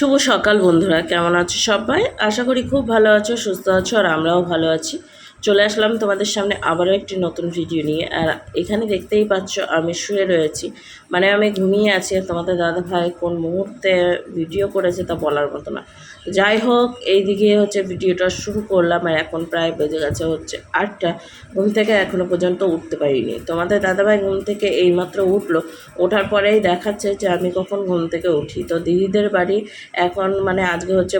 শুভ সকাল বন্ধুরা, কেমন আছো সবাই? আশা করি খুব ভালো আছো, সুস্থ আছো, আর আমরাও ভালো আছি। চলে আসলাম তোমাদের সামনে আবারও একটি নতুন ভিডিও নিয়ে, আর এখানে দেখতেই পাচ্ছ আমি শুয়ে রয়েছি। মানে আমি ঘুমিয়ে আছি তোমাদের দাদা ভাই কোন মুহূর্তে ভিডিও করেছে তা বলার মতো না। যাই হোক, এইদিকে হচ্ছে ভিডিওটা শুরু করলাম আর এখন প্রায় বেজে গেছে হচ্ছে আটটা। ঘুম থেকে এখনও পর্যন্ত উঠতে পারিনি। তোমাদের দাদাভাই ঘুম থেকে এইমাত্র উঠল। ওঠার পরেই দেখাচ্ছে যে আমি কখন ঘুম থেকে উঠি। তো দিদিদের বাড়ি এখন মানে আজকে হচ্ছে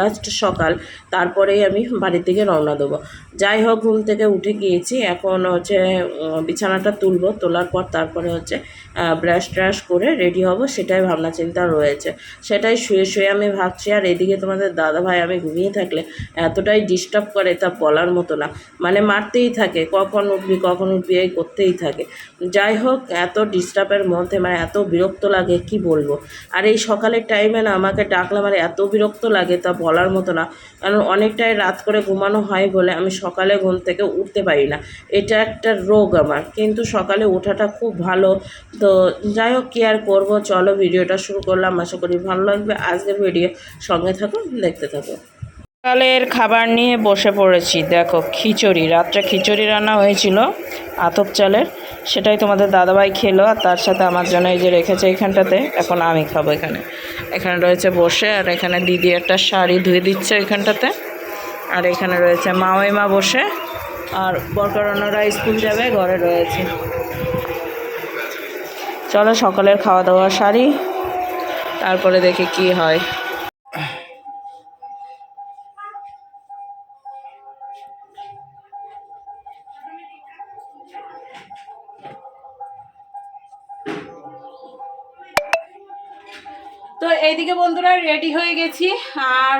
লাস্ট সকাল। তারপরেই আমি বাড়ির দিকে রওনা দেবো। যাই হোক, ঘুম থেকে উঠে গিয়েছি। এখন হচ্ছে বিছানাটা তুলবো। তোলার পর তারপরে হচ্ছে ব্রাশ ট্রাশ করে রেডি হব। সেটাই ভাবনা চিন্তা রয়েছে। সেটাই শুয়ে শুয়ে আমি ভাবছি, আর এদিকে তোমাদের দাদা ভাই আমি ঘুমিয়ে থাকলে এতটাই ডিস্টার্ব করে তা বলার মতো না। মানে মারতেই থাকে, কখন উঠবি কখন উঠবি, এই করতেই থাকে। যাই হোক, এত ডিস্টার্বের মধ্যে মানে এত বিরক্ত লাগে, কি বলব? আর এই সকালের টাইমে না আমাকে ডাকলে আমার এত বিরক্ত লাগে তা বলার মতো না। কারণ অনেকটাই রাত করে ঘুমানো হয় বলে আমি সকালে ঘুম থেকে উঠতে পারি না। এটা একটা রোগ আমার। কিন্তু সকালে ওঠাটা খুব ভালো। তো যাই হোক, কি আর করব? চলো, ভিডিওটা শুরু করলাম। আশা করি ভালো লাগবে। আজকের ভিডিও সঙ্গে থাকো দেখতে থাকো সকালের খাবার নিয়ে বসে পড়েছি। দেখো, খিচুড়ি। রাত্রে খিচুড়ি রান্না হয়েছিল, আতপ চালের। সেটাই তোমাদের দাদাভাই খেলো, আর তার সাথে আমার জন্য এই যে রেখেছে এখানটাতে, এখন আমি খাব এখানে। এখানে রয়েছে বসে, আর এখানে দিদি একটা শাড়ি ধুয়ে দিচ্ছে এখানটাতে। আর এখানে রয়েছে মাওয়াইমা বসে, আর বরকরণরা স্কুল যাবে, ঘরে রয়েছে। চলো, সকালের খাওয়া দাওয়া সারি তারপরে দেখি কি হয়। তো এইদিকে বন্ধুরা রেডি হয়ে গেছি। আর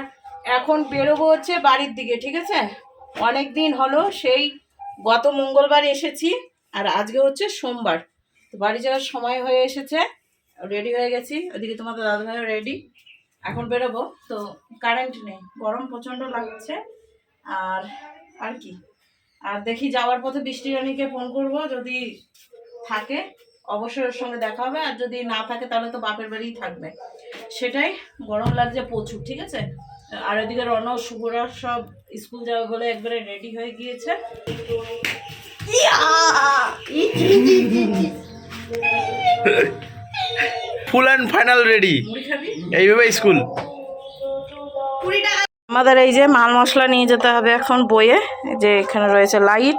এখন বেরোবো হচ্ছে বাড়ির দিকে, ঠিক আছে? অনেক দিন হলো, সেই গত মঙ্গলবার এসেছি, আর আজকে হচ্ছে সোমবার। তো বাড়ি যাওয়ার সময় হয়ে এসেছে রেডি হয়ে গেছি। ওদিকে তোমাদের দাদাভাইও রেডি এখন বেরোবো। তো কারেন্ট নেই, গরম প্রচণ্ড লাগছে। আর আর কি? আর দেখি যাওয়ার পথে বৃষ্টি রানীকে ফোন করব, যদি থাকে। অবশ্যই ওর সঙ্গে দেখা হবে আর যদি না থাকে তাহলে তো বাপের বাড়িই থাকবে। সেটাই গরম লাগছে প্রচুর ঠিক আছে? আর এদিকে রণ শুভরা সব স্কুল যাবে বলে একবারে রেডি হয়ে গিয়েছে! ফুল অ্যান্ড ফাইনাল রেডি এইভাবে স্কুল। আমাদের এই যে মাল মশলা নিয়ে যেতে হবে এখন বইয়ে যে এখানে রয়েছে লাইট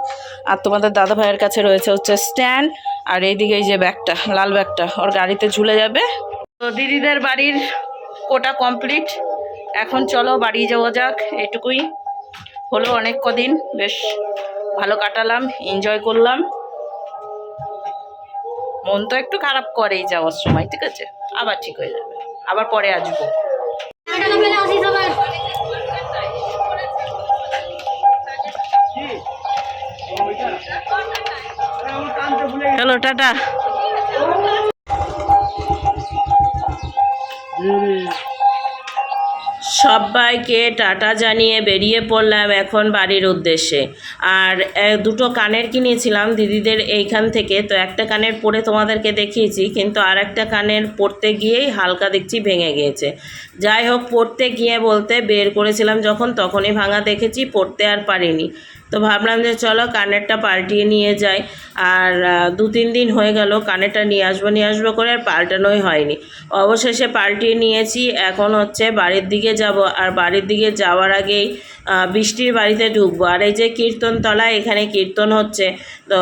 আর তোমাদের দাদা ভাইয়ের কাছে রয়েছে হচ্ছে স্ট্যান্ড। আর এইদিকে এই যে ব্যাগটা, লাল ব্যাগটা, ওর গাড়িতে ঝুলে যাবে। তো দিদিদের বাড়ির কোটা কমপ্লিট। এখন চলো বাড়ি যাওয়া যাক, এটুকুই। হলো অনেক কদিন, বেশ ভালো কাটালাম এনজয় করলাম। মন তো একটু খারাপ করেই যাওয়ার সময়, ঠিক আছে? আবার ঠিক হয়ে যাবে, আবার পরে আসব। চলো টাটা। সবাইকে টাটা জানিয়ে বেরিয়ে পড়লাম এখন বাড়ির উদ্দেশ্যে। আর দুটো কানের কিনেছিলাম দিদিদের এইখান থেকে, তো একটা কানের পরে তোমাদেরকে দেখিয়েছি, কিন্তু আর একটা কানের পড়তে গিয়েই হালকা দেখছি ভেঙে গিয়েছে। যাই হোক, পড়তে গিয়ে বলতে বের করেছিলাম যখন, তখনই ভাঙা দেখেছি, পড়তে আর পারিনি। তো ভাবলাম যে চলো কানেরটা পাল্টিয়ে নিয়ে যাই। আর দু তিন দিন হয়ে গেল কানেরটা নিয়ে আসব নিয়ে আসব করে আর পাল্টানোই হয়নি। অবশেষে পাল্টিয়ে নিয়েছি। এখন হচ্ছে বাড়ির দিকে যাব। আর বাড়ির দিকে যাওয়ার আগেই বৃষ্টির বাড়িতে ঢুকবো। আর এই যে কীর্তনতলা এখানে কীর্তন হচ্ছে, তো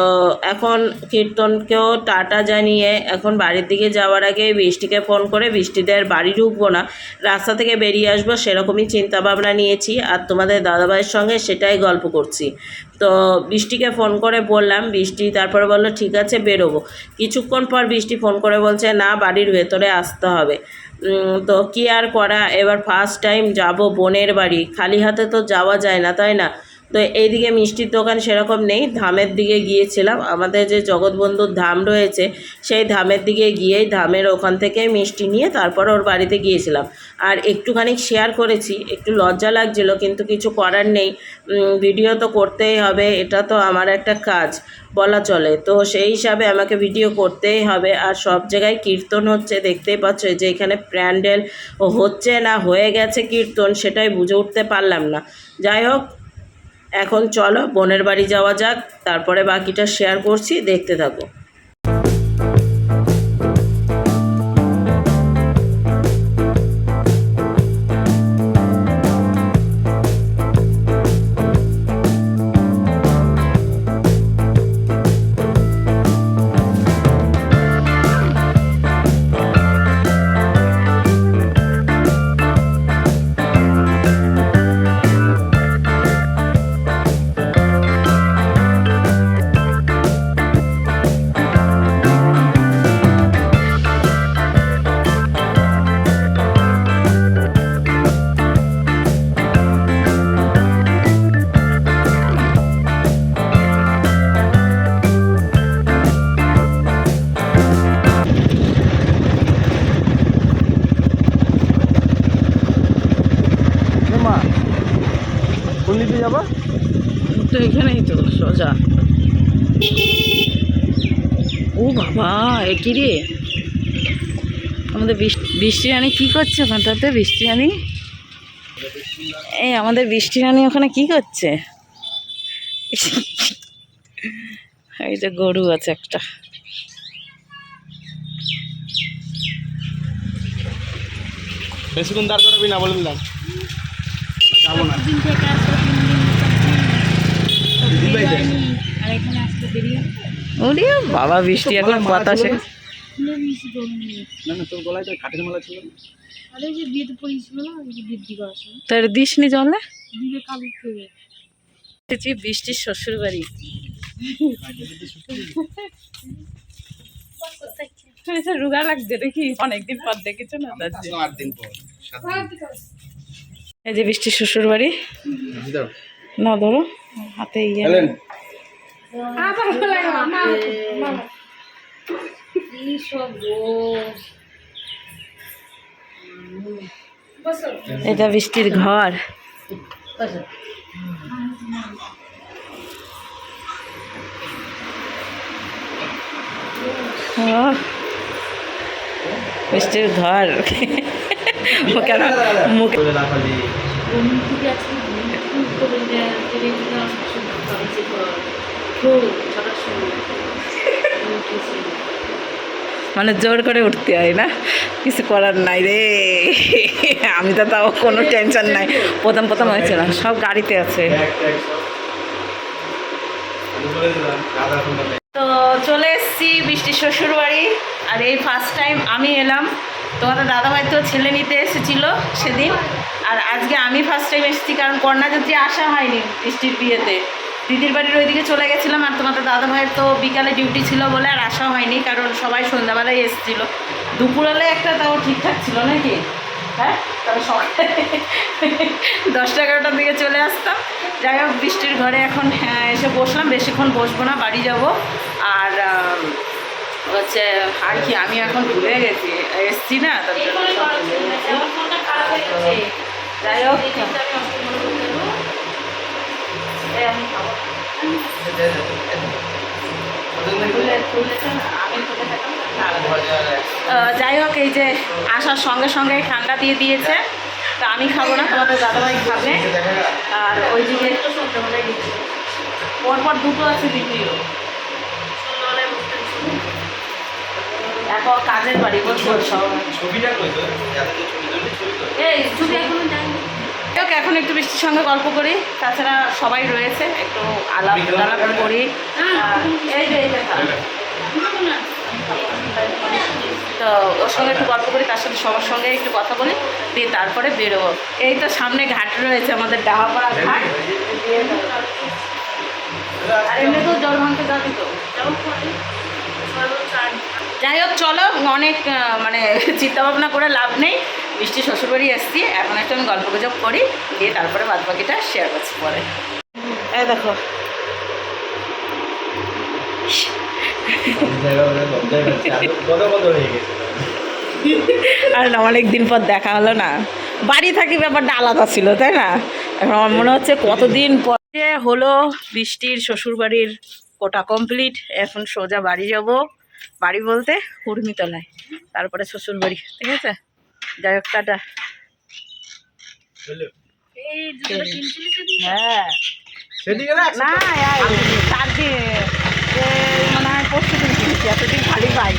এখন কীর্তনকেও টাটা জানিয়ে এখন বাড়ির দিকে যাওয়ার আগে বৃষ্টিকে ফোন করে বৃষ্টিদের বাড়ি ঢুকবো না, রাস্তা থেকে বেরিয়ে আসব সেরকমই চিন্তা ভাবনা নিয়েছি। আর তোমাদের দাদাভাইয়ের সঙ্গে সেটাই গল্প করছি। তো বৃষ্টিকে ফোন করে বললাম, বৃষ্টি তারপরে বলল, ঠিক আছে, বেরোবো। কিছুক্ষণ পর বৃষ্টি ফোন করে বলছে, না, বাড়ির ভেতরে আসতে হবে। তো কী আর করা? এবার ফার্স্ট টাইম যাব বোনের বাড়ি। খালি হাতে তো যাওয়া যায় না, তাই না? তো এইদিকে মিষ্টির দোকান সেরকম নেই, ধামের দিকে গিয়েছিলাম। আমাদের যে জগৎবন্ধুর ধাম রয়েছে, সেই ধামের দিকে গিয়েই ধামের ওখান থেকে মিষ্টি নিয়ে তারপর ওর বাড়িতে গিয়েছিলাম। আর একটুখানি শেয়ার করেছি, একটু লজ্জা লাগছিল, কিন্তু কিছু করার নেই। ভিডিও তো করতেই হবে, এটা তো আমার একটা কাজ, বলা চলে। তো সেই হিসাবে আমাকে ভিডিও করতেই হবে, আর সব জায়গায় কীর্তন হচ্ছে, দেখতেই পাচ্ছ যে এখানে প্যান্ডেল হচ্ছে না, হয়ে গেছে কীর্তন, সেটাই বুঝে উঠতে পারলাম না। যাই হোক এখন চলো বোনের বাড়ি যাওয়া যাক তারপরে বাকিটা শেয়ার করছি দেখতে থাকো। সোজা ও বাবা এ কি রে? আমাদের বৃষ্টি বৃষ্টি রানী কী করছে ওখানটাতে? বৃষ্টি রানী? এই আমাদের বৃষ্টি রানী ওখানে কি করছে? এই যে গরু আছে একটা। বেশিক্ষণ দাঁড় করাবি না বলে দিলাম। যাব না দিন থেকে আসলে তিন দিন দিদিভাই দেয়। আর এখানে আসলে দেরি হবে বাবা বৃষ্টি এখন বাতাসে। না? জলে বৃষ্টির শ্বশুর বাড়ি রুগা লাগছে দেখি অনেকদিন পর দেখেছ না? তার জন্য। আট দিন পর সাত এই যে বৃষ্টির শ্বশুর বাড়ি না ধরো। হাতে ইয়ে। এলেন কি সব এটা বৃষ্টির ঘর। ও, বৃষ্টির ঘর। কেন মুখ মানে জোর করে উঠতে হয় না? কিছু করার নাই রে। আমি তো তাও কোনো টেনশন নাই। প্রথম প্রথম হয়েছিল, সব গাড়িতে আছে। তো চলে এসেছি, বৃষ্টির শ্বশুর বাড়ি আর এই ফার্স্ট টাইম আমি এলাম। তোমাদের দাদাভাই তো ছেলে নিতে এসেছিল সেদিন। আর আজকে আমি ফার্স্ট টাইম এসেছি, কারণ কন্যাযাত্রী আসা হয়নি বৃষ্টির বিয়েতে, দিদির বাড়ির ওইদিকে চলে গেছিলাম আর তোমাদের দাদাভাইয়ের তো বিকালে ডিউটি ছিল বলে আর আসা হয়নি, কারণ সবাই সন্ধ্যাবেলায় এসেছিল। দুপুরবেলা একটা তাও ঠিকঠাক ছিল নাকি? হ্যাঁ? তবে সকালে দশটা এগারোটার দিকে চলে আসতাম। যাই হোক, বৃষ্টির ঘরে এখন এসে বসলাম, বেশিক্ষণ বসবো না, বাড়ি যাব। আর হচ্ছে, আর কি, আমি এখন ভুলে গেছি, এসছি না, তার জন্য যাই হোক যাই হোক, এই যে আসার সঙ্গে সঙ্গে ঠান্ডা দিয়ে দিয়েছে, তা আমি খাব না, তোমাদের দাদাভাই খাবে। আর সন্ধ্যাবেলায় দিচ্ছি পরপর দুটো আছে দ্বিতীয় এখন কাজের বাড়ি বলছো সব তো তো এই ছবি এখনও যায়নি। এখন একটু বৃষ্টির সঙ্গে গল্প করি। তাছাড়া সবাই রয়েছে একটু আলাপ আলাপ করি। আর এই যে এই যে খা। খাব না। তো ওর সঙ্গে একটু গল্প করি তার সাথে সবার সঙ্গে একটু কথা বলি দিয়ে তারপরে বেরোবো। এই তো সামনে ঘাট রয়েছে আমাদের ডাহাপাড়া ঘাট। দিয়ে দেবো। আর এমনিতেও জল ভাঙতে যাবি তো? যাই হোক, চলো, অনেক মানে চিন্তা ভাবনা করে লাভ নেই। বৃষ্টি শ্বশুরবাড়ি এসছি, এখন একটু আমি গল্প গুজব করি, দিয়ে তারপরে বাদ বাকিটা শেয়ার করছি পরে। দেখো। আর না অনেক দিন পর দেখা হলো না। বাড়ি থাকি ব্যাপারটা আলাদা ছিল, তাই না? এখন আমার মনে হচ্ছে কতদিন পরে হলো বৃষ্টির শ্বশুর বাড়ির কোটা কমপ্লিট এখন সোজা বাড়ি যাব। বাড়ি বলতে উর্মিতলায়। তারপরে শ্বশুর বাড়ি ঠিক আছে? যাই হোক টাটা? হ্যাঁ। না মনে হয় পরশু দিন কিনছি এতদিন খালি পাই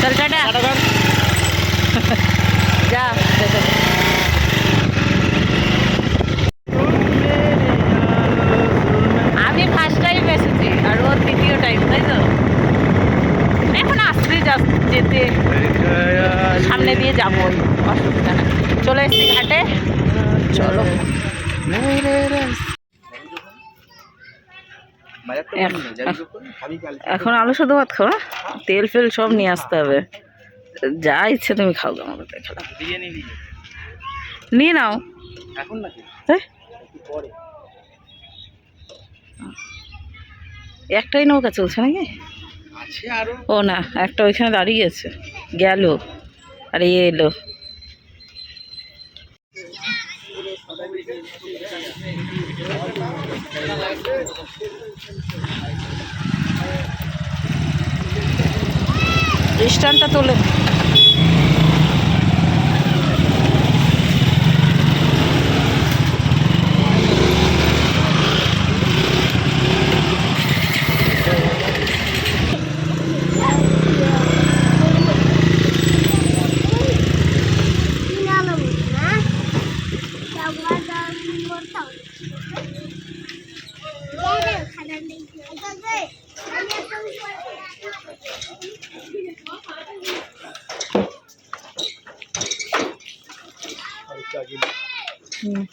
চল টাটা। যা দে দে। আমি ফার্স্ট টাইম এসেছি আর ও দ্বিতীয় টাইম তাই তো এখন আসতে যা যেতে সামনে দিয়ে যাব। অসুবিধা না। চলে এসেছি ঘাটে। চলো। এখন আলু শুধু ভাত খাওয়া তেল ফেল সব নিয়ে আসতে হবে। যা ইচ্ছে তুমি খাও কাছে খেলা নিয়ে নাও। এখন একটাই নৌকা চলছে নাকি? ও না, একটা ওইখানে দাঁড়িয়ে গেছে গেল। আর এলো স্ট্যান্ডটা তোলে হুম।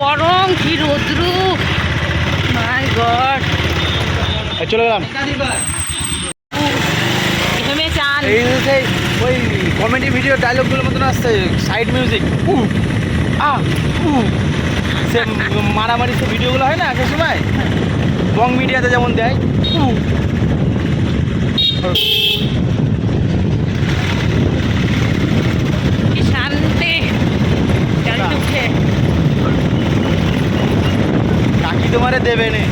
গরম কি রোদ্রু মাই গড চান। এই সেই ওই কমেডি ভিডিও ডায়লগগুলোর মতন আসছে সাইড মিউজিক উ আ উ সে মারামারি সে ভিডিওগুলো হয় না আগের সময়? বং মিডিয়াতে যেমন দেয় উ তোমারে দেবে নে।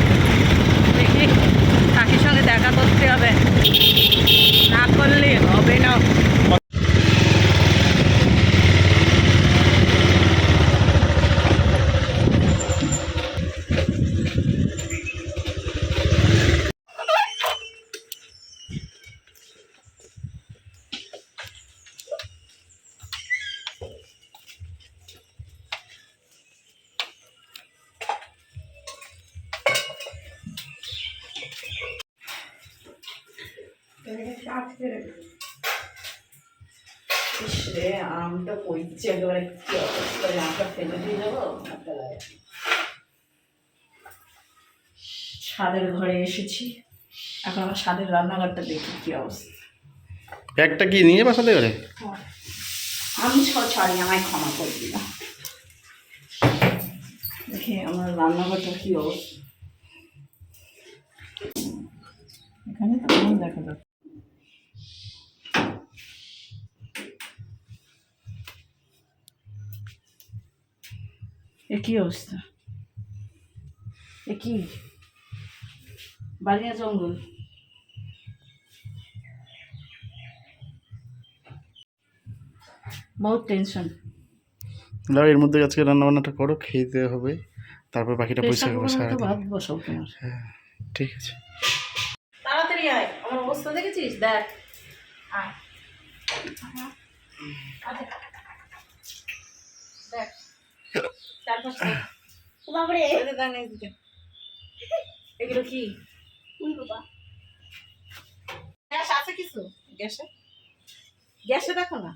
আমটা পইছে একেবারে কি অবস্থা? আমটা ফেলে দিয়ে যাব আমটা স্বাদের ঘরে এসেছি। এখন আমার স্বাদের রান্নাঘরটা দেখি কি অবস্থা। ব্যাগটা কি নিয়ে বাসাতে করে আমি ছ ছাড়ি আমায় ক্ষমা করে না দেখি আমার রান্নাঘরটা কি অবস্থা। এখানে তো দেখা যাচ্ছে এ কি অবস্থা? এ কি? বাড়িয়া জঙ্গল। বহুত টেনশন দাও এর মধ্যে আজকে রান্না বান্নাটা করো খেতে হবে। তারপর বাকিটা পয়সা বসাও তোমার। হ্যাঁ ঠিক আছে। তাড়াতাড়ি আয় আমার অবস্থা দেখেছিস? দেখ। আয় আয়। দেখ চার পাঁচটা বাবারে। এদিকে দেখ না এদিকে। এগুলো কি? উই বাবা। গ্যাস আছে কিছু? গ্যাসে? গ্যাসে দেখো না।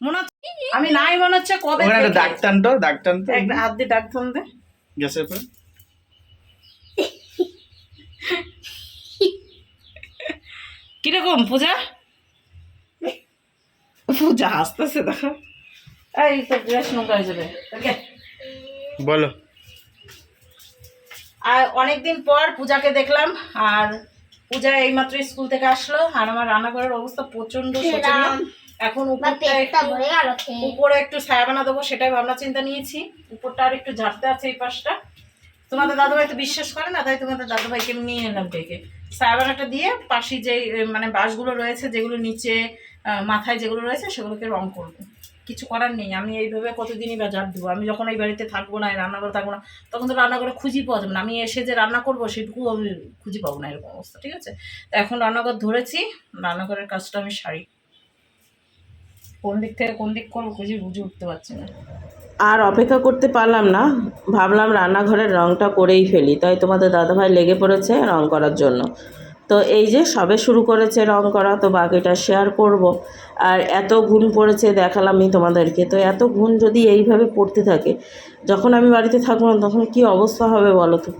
মনে হচ্ছে আমি নাই মনে হচ্ছে কবে ওখানে দাগ টান তো দাগ টান তো। একটা হাত দিয়ে দে। গ্যাসের উপরে। কীরকম পূজা? পূজা হাসতেছে দেখো। এই তো গ্যাস নোংরা হয়ে যাবে। ওকে। বলো। আর অনেকদিন পর পূজাকে দেখলাম আর পূজা এইমাত্র স্কুল থেকে আসলো আর আমার রান্নাঘরের অবস্থা প্রচণ্ড এখন একটু উপরে একটু ছায়াবানা দেবো সেটাই ভাবনা চিন্তা নিয়েছি। উপরটা আর একটু ঝাড়তে আছে এই পাশটা। তোমাদের দাদুভাই তো বিশ্বাস করে না তাই তোমাদের দাদুভাইকে আমি নিয়ে এলাম ডেকে। ছায়াবানাটা দিয়ে পাশে যে মানে বাঁশগুলো রয়েছে যেগুলো নিচে মাথায় যেগুলো রয়েছে সেগুলোকে রং করব। কিছু করার নেই, আমি এইভাবে কতদিনই বা ঝাড় দেবো। আমি যখন এই বাড়িতে থাকব না রান্নাঘরে থাকব না, তখন তো রান্নাঘরে খুঁজি পাওয়া যাবে না। আমি এসে যে রান্না করব, সেটুকু আমি খুঁজি পাবো না, এরকম অবস্থা, ঠিক আছে? তো এখন রান্নাঘর ধরেছি, রান্নাঘরের কাজটা আমি সারি। কোন দিক থেকে কোন দিক করব খুঁজে বুঝে উঠতে পারছি না। আর অপেক্ষা করতে পারলাম না, ভাবলাম রান্নাঘরের রঙটা করেই ফেলি, তাই তোমাদের দাদাভাই লেগে পড়েছে রং করার জন্য। তো এই যে সবে শুরু করেছে রং করা তো বাকিটা শেয়ার করব। আর এত গুণ পড়েছে দেখালামই তোমাদেরকে। তো এত গুণ যদি এইভাবে পড়তে থাকে, যখন আমি বাড়িতে থাকব না, তখন কি অবস্থা হবে বলো তো?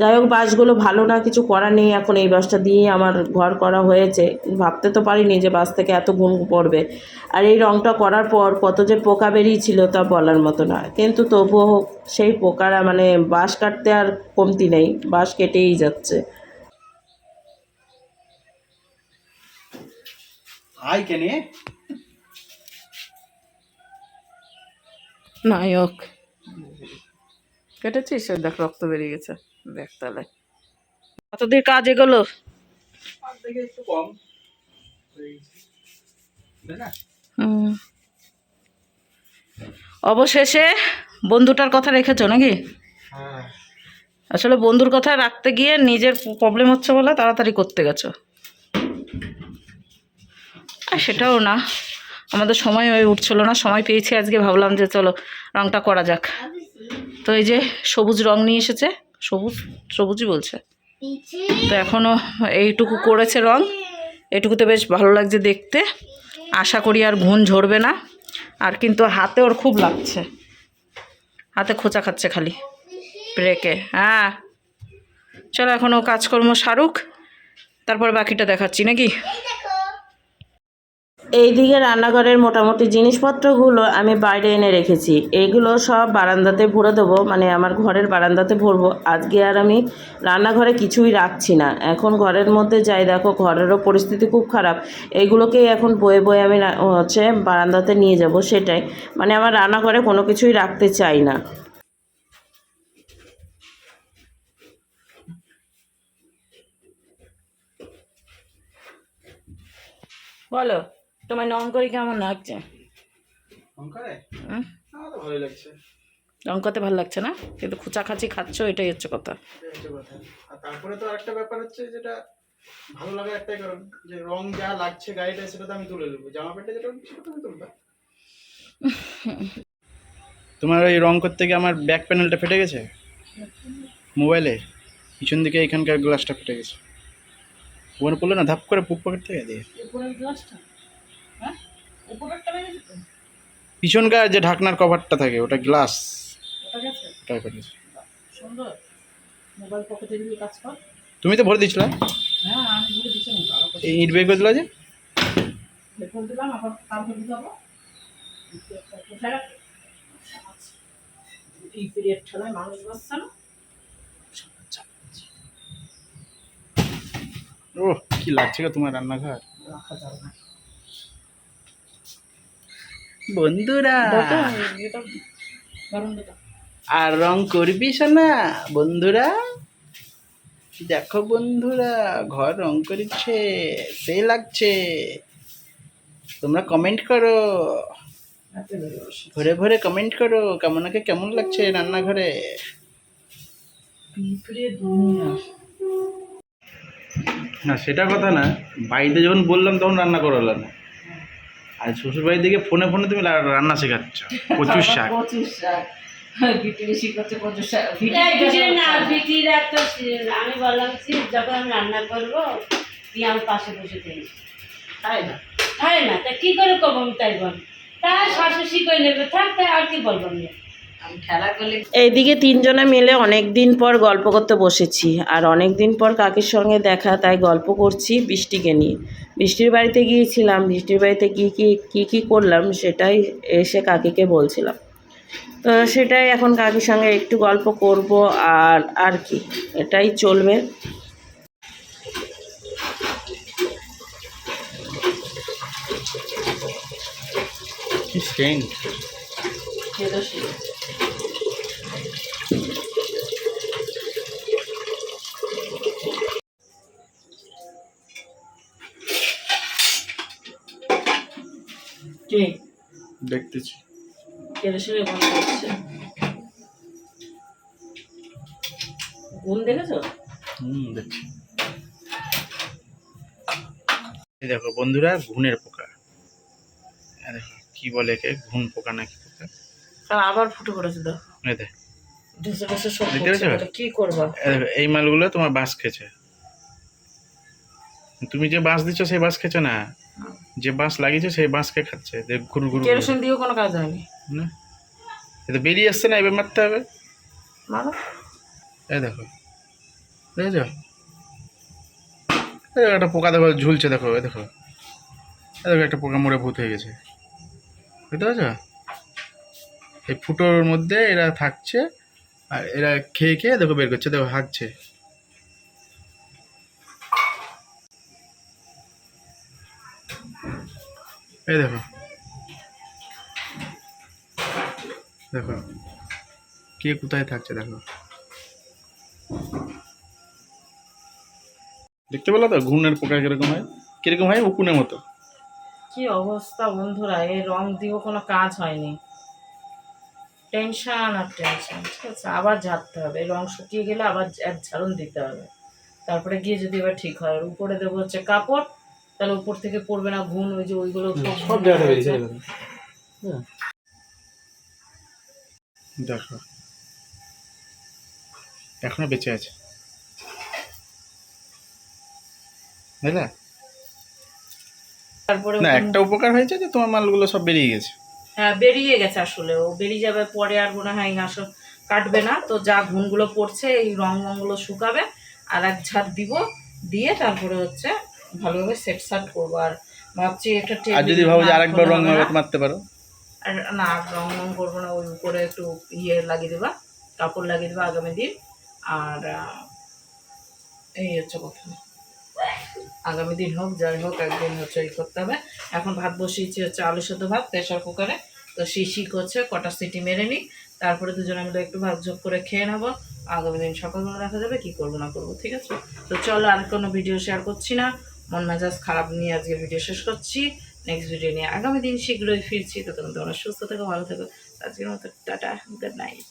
যাই হোক, বাসগুলো ভালো না, কিছু করার নেই, এখন এই বাসটা দিয়েই আমার ঘর করা হয়েছে। ভাবতে তো পারিনি যে বাস থেকে এত গুণ পড়বে। আর এই রংটা করার পর কত যে পোকা বেরিয়েছিল তা বলার মতো না। কিন্তু তবুও সেই পোকারা মানে বাস কাটতে আর কমতি নেই বাস কেটেই যাচ্ছে। কেনে নায়ক। কেটেছিস? দেখ রক্ত বেরিয়ে গেছে। দেখ তাহলে। কতদিন কাজ এগুলো? একটু কম। অবশেষে বন্ধুটার কথা রেখেছো নাকি? হ্যাঁ। আসলে বন্ধুর কথা রাখতে গিয়ে নিজের প্রবলেম হচ্ছে বলে তাড়াতাড়ি করতে গেছো। আর সেটাও না। আমাদের সময় হয়ে উঠছিল না, সময় পেয়েছি আজকে, ভাবলাম যে চলো রংটা করা যাক। তো এই যে সবুজ রং নিয়ে এসেছে, সবুজ, সবুজই বলছে। তো এখনও এইটুকু করেছে রং, এটুকুতে বেশ ভালো লাগছে দেখতে। আশা করি আর ঘুণ ঝরবে না, আর কিন্তু হাতে ওর খুব লাগছে। হাতে খোঁচা খাচ্ছে খালি, ব্রেকে। হ্যাঁ। চলো এখনও কাজকর্ম সারুক, তারপর বাকিটা দেখাচ্ছি, নাকি? এইদিকে রান্নাঘরের মোটামুটি জিনিসপত্রগুলো আমি বাইরে এনে রেখেছি। এইগুলো সব বারান্দাতে ভরে দেবো মানে আমার ঘরের বারান্দাতে ভরবো। আজকে আর আমি রান্নাঘরে কিছুই রাখছি না। এখন ঘরের মধ্যে যাই, দেখো ঘরেরও পরিস্থিতি খুব খারাপ। এইগুলোকেই এখন বয়ে বয়ে আমি হচ্ছে বারান্দাতে নিয়ে যাব, সেটাই। মানে আমার রান্নাঘরে কোনো কিছুই রাখতে চাই না। বলো। তোমার নং করে কেমন লাগছে? রং করতে ভালো লাগছে না? কিন্তু খুচাখাচি খাচ্ছ এটাই হচ্ছে কথা। হচ্ছে কথা। আর তারপরে তো আরেকটা ব্যাপার হচ্ছে যেটা ভালো লাগার একটাই কারণ যে রং যা লাগছে গাড়িটা সেটা তো আমি তুলে নেব। জামা প্যান্টটা যেটা সেটা আমি তুলবো। তোমার ওই রং করতে গিয়ে আমার ব্যাক প্যানেলটা ফেটে গেছে? মোবাইলে? পিছন দিকে এখানকার গ্লাসটা ফেটে গেছে। ওখানে পড়ল না? ধাপ করে পুক পকেট থেকে দিয়ে। গ্লাসটা হ্যাঁ উপরেরটা ভেঙে যেত পিছনকার যে ঢাকনার কভারটা থাকে ওটা গ্লাস ওটা গেছে? ওটা ফেটে গেছে সুন্দর। মোবাইল পকেটে দিয়ে কাজ কর। তুমি তো ভরে দিয়েছিলে? হ্যাঁ আমি এই ইট বের করে দিলা যে? দিলাম দিতে? এই পিরিয়ড মানুষ না। ও কি লাগছে গো তোমার রান্নাঘর? রাখা যাবে না। বন্ধুরা। আর রং করবি না বন্ধুরা? দেখো বন্ধুরা ঘর রং করেছে সে লাগছে। তোমরা কমেন্ট করো। ভরে ভরে কমেন্ট করো কেমনকে কেমন লাগছে রান্নাঘরে? না সেটা কথা না বাড়িতে যখন বললাম তখন রান্না করালো না আর শ্বশুর বাড়ির দিকে ফোনে ফোনে তুমি রান্না শেখাচ্ছ। প্রচুর শাক। প্রচুর শাক। আমি বললাম যখন আমি রান্না করব তুই আমার পাশে বসে থাকিস তাই না। খায় না তা কি করে করব আমি তাই বল? তা শাশু শিখে নেবে? থাক তাই আর কি বলব আমি? এইদিকে তিনজনে মিলে অনেক দিন পর গল্প করতে বসেছি আর অনেক দিন পর কাকির সঙ্গে দেখা তাই গল্প করছি বৃষ্টিকে নিয়ে। বৃষ্টির বাড়িতে গিয়েছিলাম বৃষ্টির বাড়িতে কী কী কী কী করলাম সেটাই এসে কাকিকে বলছিলাম। তো সেটাই এখন কাকির সঙ্গে একটু গল্প করব আর আর কি এটাই চলবে। কি সেন্ট কেরোসিন কি দেখতেছি। কেরোসিনে বন্ধ করছে গুণ দেখেছ? হুম দেখছি। দেখো বন্ধুরা ঘুনের পোকা। দেখো কি বলে একে? ঘুন পোকা নাকি পোকা? আবার ফুটে পড়েছে তো এই দেখ। ঢেসে ঢেসে সব দেখতে পড়ছে। পেয়েছ? এটা কি করবা? এই মালগুলো তোমার বাঁশ খেছে তুমি যে বাঁশ দিচ্ছ সেই বাঁশ খেছে না? যে বাঁশ লাগিয়েছে সেই বাঁশকে খাচ্ছে দেখ ঘুরু ঘুরু ঘুরু। কেরোসিন দিয়েও কোনো কাজ হয়নি? না। এটা বেরিয়ে আসছে না এবার মারতে হবে। মারো। এই দেখো দেখেছ? এই একটা পোকা দেখো ঝুলছে দেখো এই দেখো। এই দেখো একটা পোকা মরে ভূত হয়ে গেছে। বুঝতে পারছ? এই ফুটোর মধ্যে এরা থাকছে আর এরা খেয়ে খেয়ে দেখো বের করছে দেখো হাঁকছে এই দেখো। দেখো। কে কোথায় থাকছে দেখো। দেখতে পেল তো? ঘূর্ণের পোকা কীরকম হয়? কীরকম হয়? উকুনের মতো। কি অবস্থা বন্ধুরা? এই রং দিয়েও কোনো কাজ হয়নি। টেনশন আর টেনশন ঠিক আছে? আবার ঝাড়তে হবে। রং শুকিয়ে গেলে আবার এক ঝাড়ন দিতে হবে। তারপরে গিয়ে যদি এবার ঠিক হয় উপরে দেবো হচ্ছে কাপড়। তাহলে উপর থেকে পড়বে না ঘুন ওই যে ওইগুলো সব দেখো। এখনও বেঁচে আছে। বুঝলে তারপরে না একটা উপকার হয়েছে যে তোমার মালগুলো সব বেরিয়ে গেছে। হ্যাঁ বেরিয়ে গেছে আসলে। ও বেরিয়ে যাবে পরে আর মনে হয় ঘাস কাটবে না। তো যা ঘুনগুলো পড়ছে এই রং মংগুলো শুকাবে। আর এক ঝাড় দিব দিয়ে তারপরে হচ্ছে ভালোভাবে সেট সাট করব আর ভাবছি একটা আর যদি ভাবো যে আরেকবার রং। মারতে পারো। আর না আর রং করব না ওই উপরে একটু ইয়ে লাগিয়ে দেবা কাপড় লাগিয়ে দেবা আগামী দিন। আর এই হচ্ছে কথা। আগামী দিন হোক যাই হোক একদিন হচ্ছে এই করতে হবে। এখন ভাত বসিয়েছি হচ্ছে আলু সেদ্ধ ভাত প্রেশার কুকারে তো শিশি করছে কটা সিটি মেরে নিই তারপরে দুজনে মিলে একটু ভাত ঝোপ করে খেয়ে নেব। আগামী দিন সকালবেলা দেখা যাবে কি করব না করব ঠিক আছে? তো চলো আর কোনো ভিডিও শেয়ার করছি না। মন মেজাজ খারাপ নিয়ে আজকে ভিডিও শেষ করছি। নেক্সট ভিডিও নিয়ে আগামী দিন শীঘ্রই ফিরছি। তো তোমরা সুস্থ থাকো, ভালো থাকো। আজকের মতো, টাটা গুড নাইট